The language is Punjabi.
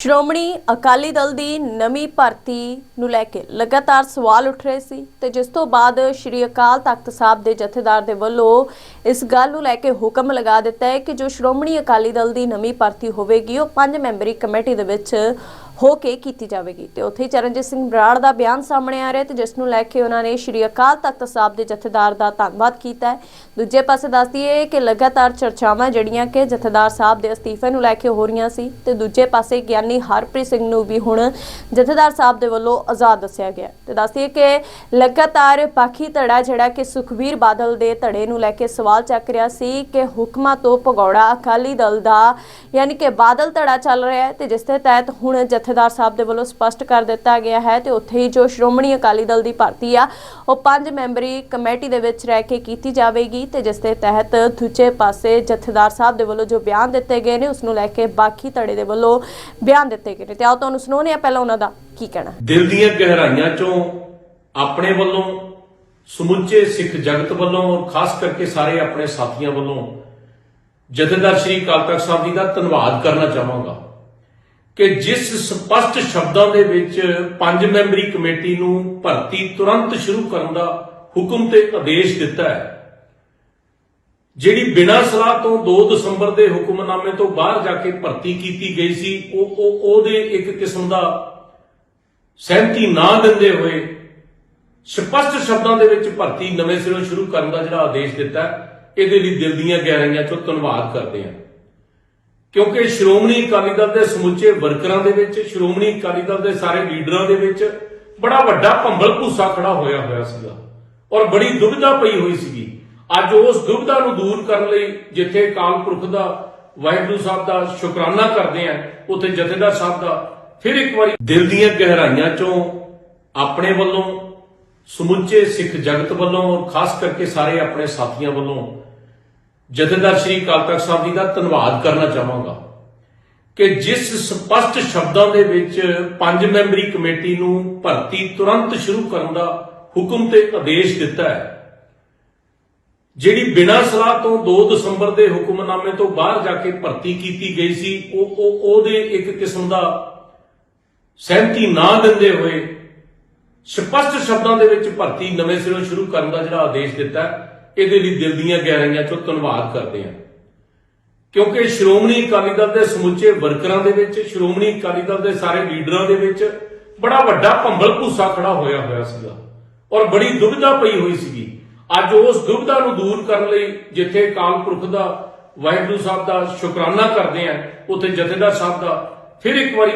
ਸ਼੍ਰੋਮਣੀ ਅਕਾਲੀ ਦਲ ਦੀ ਨਵੀਂ ਭਰਤੀ ਨੂੰ ਲੈ ਕੇ ਲਗਾਤਾਰ ਸਵਾਲ ਉੱਠ ਰਹੇ ਸੀ ਤੇ ਜਿਸ ਤੋਂ ਬਾਅਦ ਸ਼੍ਰੀ ਅਕਾਲ ਤਖਤ ਸਾਹਿਬ ਦੇ ਜਥੇਦਾਰ ਦੇ ਵੱਲੋਂ ਇਸ ਗੱਲ ਨੂੰ ਲੈ ਕੇ ਹੁਕਮ ਲਗਾ ਦਿੱਤਾ ਹੈ ਕਿ ਜੋ ਸ਼੍ਰੋਮਣੀ ਅਕਾਲੀ ਦਲ ਦੀ ਨਵੀਂ ਭਰਤੀ ਹੋਵੇਗੀ, ਉਹ ਪੰਜ ਮੈਂਬਰੀ ਕਮੇਟੀ ਦੇ ਵਿੱਚ ਹੋ ਕੇ ਕੀਤੀ ਜਾਵੇਗੀ। ਤੇ ਉੱਥੇ ਹੀ ਚਰਨਜੀਤ ਸਿੰਘ ਬਰਾੜ ਦਾ ਬਿਆਨ ਸਾਹਮਣੇ ਆ ਰਿਹਾ ਤੇ ਜਿਸ ਨੂੰ ਲੈ ਕੇ ਉਹਨਾਂ ਨੇ ਸ਼੍ਰੀ ਅਕਾਲ ਤਖਤ ਸਾਹਿਬ ਦੇ ਜਥੇਦਾਰ ਦਾ ਧੰਨਵਾਦ ਕੀਤਾ ਹੈ। ਦੂਜੇ ਪਾਸੇ ਦੱਸਦੀ ਹੈ ਕਿ ਲਗਾਤਾਰ ਚਰਚਾਵਾਂ ਜਿਹੜੀਆਂ ਕਿ ਜਥੇਦਾਰ ਸਾਹਿਬ ਦੇ ਅਸਤੀਫੇ ਨੂੰ ਲੈ ਕੇ ਹੋ ਰਹੀਆਂ ਸੀ ਤੇ ਦੂਜੇ ਪਾਸੇ ਗਿਆਨੀ ਹਰਪ੍ਰੀਤ ਸਿੰਘ ਨੂੰ ਵੀ ਹੁਣ ਜਥੇਦਾਰ ਸਾਹਿਬ ਦੇ ਵੱਲੋਂ ਆਜ਼ਾਦ ਦੱਸਿਆ ਗਿਆ ਤੇ ਦੱਸਦੀ ਹੈ ਕਿ ਲਗਾਤਾਰ ਪਾਖੀ ਧੜਾ ਜਿਹੜਾ ਕਿ ਸੁਖਬੀਰ ਬਾਦਲ ਦੇ ਧੜੇ ਨੂੰ ਲੈ ਕੇ ਸਵਾਲ ਚੱਕ ਰਿਹਾ ਸੀ ਕਿ ਹੁਕਮਾਂ ਤੋਂ ਭਗੌੜਾ ਅਕਾਲੀ ਦਲ ਦਾ ਯਾਨੀ ਕਿ ਬਾਦਲ ਧੜਾ ਚੱਲ ਰਿਹਾ ਹੈ ਤੇ ਜਿਸ ਦੇ ਤਹਿਤ ਹੁਣ ਜਥੇ ਜਥੇਦਾਰ ਸਾਹਿਬ ਦੇ ਵੱਲੋਂ ਸਪਸ਼ਟ ਕਰ ਦਿੱਤਾ ਗਿਆ ਹੈ ਤੇ ਉੱਥੇ ਹੀ ਜੋ ਸ਼੍ਰੋਮਣੀ ਅਕਾਲੀ ਦਲ ਦੀ ਭਰਤੀ ਆ, ਉਹ ਪੰਜ ਮੈਂਬਰੀ ਕਮੇਟੀ ਦੇ ਵਿੱਚ ਰਹਿ ਕੇ ਕੀਤੀ ਜਾਵੇਗੀ ਤੇ ਜਿਸ ਦੇ ਤਹਿਤ ਦੂਜੇ ਪਾਸੇ ਜਥੇਦਾਰ ਸਾਹਿਬ ਦੇ ਵੱਲੋਂ ਜੋ ਬਿਆਨ ਦਿੱਤੇ ਗਏ ਨੇ, ਉਸ ਨੂੰ ਲੈ ਕੇ ਬਾਕੀ ਧੜੇ ਦੇ ਵੱਲੋਂ ਬਿਆਨ ਦਿੱਤੇ ਗਏ ਨੇ। ਤੇ ਆਓ ਤੁਹਾਨੂੰ ਸੁਣਾਉਂਦੇ ਆ ਪਹਿਲਾਂ ਉਹਨਾਂ ਦਾ ਕੀ ਕਹਿਣਾ। ਦਿਲ ਦੀਆਂ ਗਹਿਰਾਈਆਂ ਚੋਂ ਆਪਣੇ ਵੱਲੋਂ, ਸਮੁੱਚੇ ਸਿੱਖ ਜਗਤ ਵੱਲੋਂ ਔਰ ਖਾਸ ਕਰਕੇ ਸਾਰੇ ਆਪਣੇ ਸਾਥੀਆਂ ਵੱਲੋਂ, ਜਥੇਦਾਰ ਸ਼੍ਰੀ ਅਕਾਲ ਤਖਤ ਸਾਹਿਬ ਜੀ ਦਾ ਧੰਨਵਾਦ ਕਰਨਾ ਚਾਹਾਂਗਾ। ਕਿ ਜਿਸ ਸਪਸ਼ਟ ਸ਼ਬਦਾਂ ਦੇ ਵਿੱਚ ਪੰਜ ਮੈਂਬਰੀ ਕਮੇਟੀ ਨੂੰ ਭਰਤੀ ਤੁਰੰਤ ਸ਼ੁਰੂ ਕਰਨ ਦਾ ਹੁਕਮ ਤੇ ਆਦੇਸ਼ ਦਿੱਤਾ ਹੈ, ਜਿਹੜੀ ਬਿਨਾਂ ਸਲਾਹ ਤੋਂ 2 ਦਸੰਬਰ ਦੇ ਹੁਕਮਨਾਮੇ ਤੋਂ ਬਾਹਰ ਜਾ ਕੇ ਭਰਤੀ ਕੀਤੀ ਗਈ ਸੀ, ਉਹ ਉਹ ਉਹਦੇ ਇੱਕ ਕਿਸਮ ਦਾ ਸਹਿਮਤੀ ਨਾ ਦਿੰਦੇ ਹੋਏ ਸਪਸ਼ਟ ਸ਼ਬਦਾਂ ਦੇ ਵਿੱਚ ਭਰਤੀ ਨਵੇਂ ਸਿਰੋਂ ਸ਼ੁਰੂ ਕਰਨ ਦਾ ਜਿਹੜਾ ਆਦੇਸ਼ ਦਿੱਤਾ ਇਹਦੇ ਲਈ ਦਿਲ ਦੀਆਂ ਗਹਿਰਾਈਆਂ ਚੋਂ ਧੰਨਵਾਦ ਕਰਦੇ ਹਾਂ। ਕਿਉਂਕਿ ਸ਼੍ਰੋਮਣੀ ਅਕਾਲੀ ਦਲ ਦੇ ਸਮੁੱਚੇ ਵਰਕਰਾਂ ਦੇ ਵਿੱਚ, ਸ਼੍ਰੋਮਣੀ ਅਕਾਲੀ ਦਲ ਦੇ ਸਾਰੇ ਲੀਡਰਾਂ ਦੇ ਵਿੱਚ ਬੜਾ ਵੱਡਾ ਭੰਬਲ ਭੂਸਾ ਖੜਾ ਹੋਇਆ ਹੋਇਆ ਸੀਗਾ ਔਰ ਬੜੀ ਦੁਬਿਧਾ ਪਈ ਹੋਈ ਸੀਗੀ। ਅੱਜ ਉਸ ਦੁਬਿਧਾ ਨੂੰ ਦੂਰ ਕਰਨ ਲਈ ਜਿੱਥੇ ਅਕਾਲ ਪੁਰਖ ਦਾ, ਵਾਹਿਗੁਰੂ ਸਾਹਿਬ ਦਾ ਸ਼ੁਕਰਾਨਾ ਕਰਦੇ ਆ, ਉੱਥੇ ਜਥੇਦਾਰ ਸਾਹਿਬ ਦਾ ਫਿਰ ਇੱਕ ਵਾਰੀ ਦਿਲ ਦੀਆਂ ਗਹਿਰਾਈਆਂ ਚੋਂ ਆਪਣੇ ਵੱਲੋਂ, ਸਮੁੱਚੇ ਸਿੱਖ ਜਗਤ ਵੱਲੋਂ ਔਰ ਖਾਸ ਕਰਕੇ ਸਾਰੇ ਆਪਣੇ ਸਾਥੀਆਂ ਵੱਲੋਂ ਜਥੇਦਾਰ ਸ਼੍ਰੀ ਅਕਾਲ ਤਖਤ ਸਾਹਿਬ ਜੀ ਦਾ ਧੰਨਵਾਦ ਕਰਨਾ ਚਾਹਾਂਗਾ ਕਿ ਜਿਸ ਸਪਸ਼ਟ ਸ਼ਬਦਾਂ ਦੇ ਵਿੱਚ ਪੰਜ ਮੈਂਬਰੀ ਕਮੇਟੀ ਨੂੰ ਭਰਤੀ ਤੁਰੰਤ ਸ਼ੁਰੂ ਕਰਨ ਦਾ ਹੁਕਮ ਤੇ ਆਦੇਸ਼ ਦਿੱਤਾ ਹੈ ਜਿਹੜੀ ਬਿਨਾਂ ਸਲਾਹ ਤੋਂ 2 ਦਸੰਬਰ ਦੇ ਹੁਕਮਨਾਮੇ ਤੋਂ ਬਾਹਰ ਜਾ ਕੇ ਭਰਤੀ ਕੀਤੀ ਗਈ ਸੀ ਉਹ ਉਹ ਉਹਦੇ ਇੱਕ ਕਿਸਮ ਦਾ ਸਹਿਮਤੀ ਨਾ ਦਿੰਦੇ ਹੋਏ ਸਪਸ਼ਟ ਸ਼ਬਦਾਂ ਦੇ ਵਿੱਚ ਭਰਤੀ ਨਵੇਂ ਸਿਰੋਂ ਸ਼ੁਰੂ ਕਰਨ ਦਾ ਜਿਹੜਾ ਆਦੇਸ਼ ਦਿੱਤਾ ਹੈ, ਇਹਦੇ ਲਈ ਦਿਲ ਦੀਆਂ ਗਹਿਰਾਈਆਂ ਚੋਂ ਧੰਨਵਾਦ ਕਰਦੇ ਹਾਂ। ਕਿਉਂਕਿ ਸ਼੍ਰੋਮਣੀ ਅਕਾਲੀ ਦਲ ਦੇ ਸਮੁੱਚੇ ਵਰਕਰਾਂ ਦੇ ਵਿੱਚ, ਸ਼੍ਰੋਮਣੀ ਅਕਾਲੀ ਦਲ ਦੇ ਸਾਰੇ ਲੀਡਰਾਂ ਦੇ ਵਿੱਚ ਬੜਾ ਵੱਡਾ ਭੰਬਲ ਭੂਸਾ ਖੜਾ ਹੋਇਆ ਹੋਇਆ ਸੀਗਾ ਔਰ ਬੜੀ ਦੁਬਿਧਾ ਪਈ ਹੋਈ ਸੀਗੀ। ਅੱਜ ਉਸ ਦੁਬਿਧਾ ਨੂੰ ਦੂਰ ਕਰਨ ਲਈ ਜਿੱਥੇ ਅਕਾਲ ਪੁਰਖ ਦਾ, ਵਾਹਿਗੁਰੂ ਸਾਹਿਬ ਦਾ ਸ਼ੁਕਰਾਨਾ ਕਰਦੇ ਆ ਉੱਥੇ ਜਥੇਦਾਰ ਸਾਹਿਬ ਦਾ ਫਿਰ ਇੱਕ ਵਾਰੀ